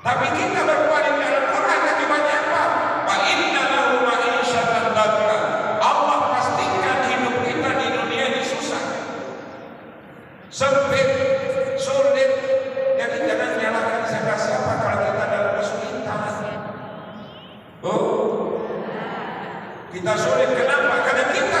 Tapi kita berpaling dari Al-Quran akibatnya apa? Fa inna lahu ma'isyatan dharra. Allah pastikan hidup kita di dunia ini susah. Sempit, sulit. Jadi jangan nyalakan siapa-siapa kalau kita dalam kesulitan. Oh. Kita sulit kenapa? Karena kita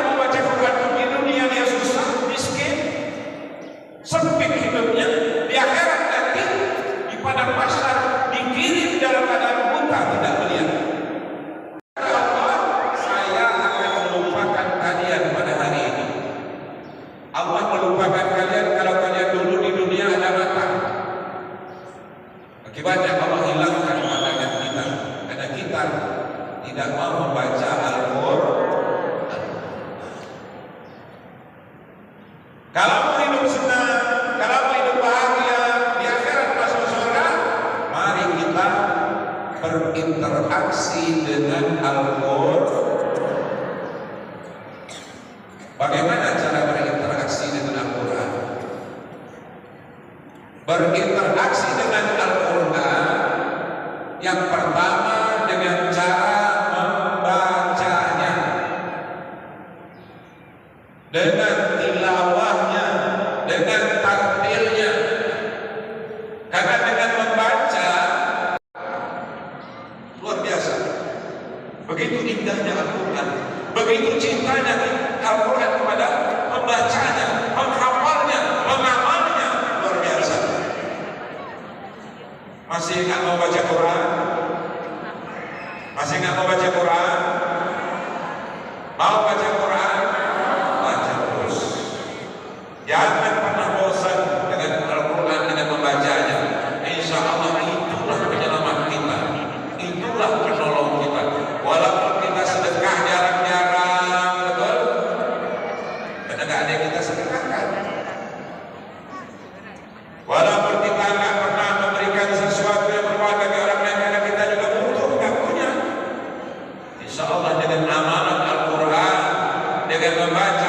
padang dikirim dalam keadaan buta tidak melihat. Kata Allah, saya akan melupakan kalian pada hari ini. Allah melupakan kalian kalau kalian dulu di dunia ada mata. Akibatnya Allah hilangkan pandangan kita karena kita tidak mau membaca Al-Quran. Kalau mau hidup senang, kalau mau hidup bahagia di akhirat masuk surga, mari kita berinteraksi dengan Al-Quran. Bagaimana cara berinteraksi dengan Al-Quran? Berinteraksi dengan Al-Quran yang pertama dengan cara membacanya dengan tilawahnya dengan takdirnya karena dengan membaca luar biasa begitu indahnya Al-Quran begitu cintanya Al-Quran kepada membacanya menghafalnya mengamalnya luar biasa. Masih nggak mau baca Quran? Masih nggak mau baca Quran? Mau baca Insya Allah dengan amanat Al-Quran, dengan membaca